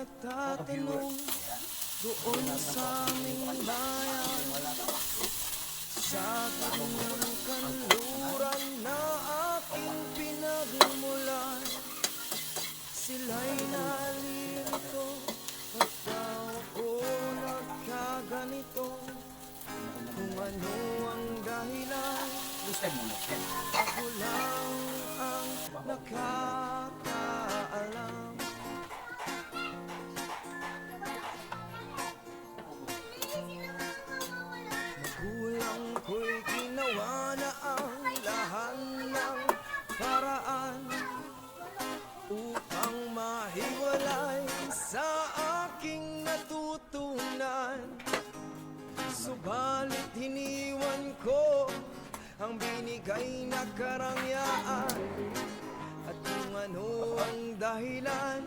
nagtatanong doon sa aming bayan. Sa kanyang kanluran na aking pinagmulan Sila'y nalilito. Ba't daw ako nagkaganito Kung ano ang dahilan Ako lang ang nakakaalam Upang mahiwalay sa aking natutunan. Subalit hiniwan ko ang binigay na karangyaan. At kung ano ang dahilan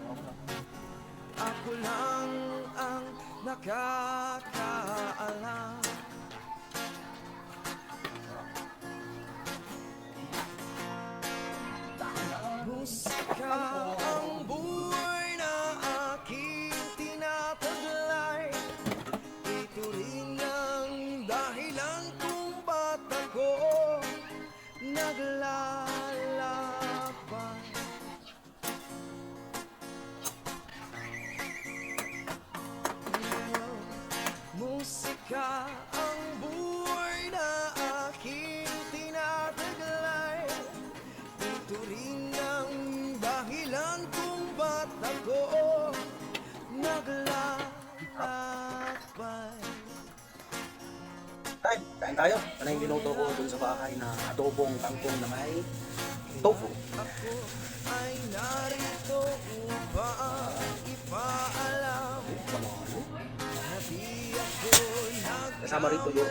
Ako lang ang nakakaalam Musika ang buhay na aking tinataglay Ito rin ang dahilan kung ba't ako naglalakbay Tay, kain tayo. Ano yung binuto ko dun sa bahay na adobong kangkong na may tofu. Ako ay narito upang Kasama rito yun.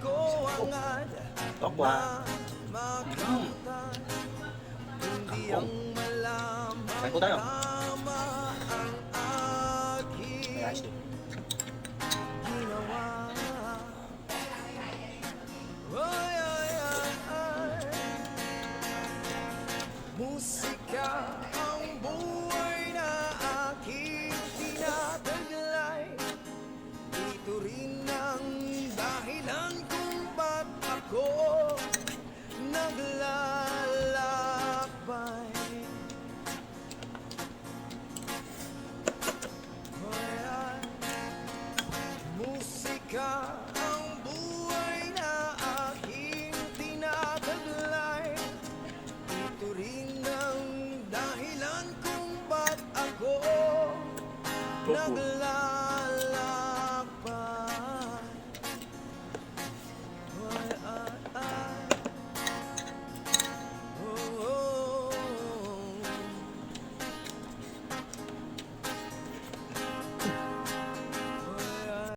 ko angad Tokwa. makamtan Hindi ang malamang Kain po tayo. tama ang aking Nice. ginawa Ay, Nagla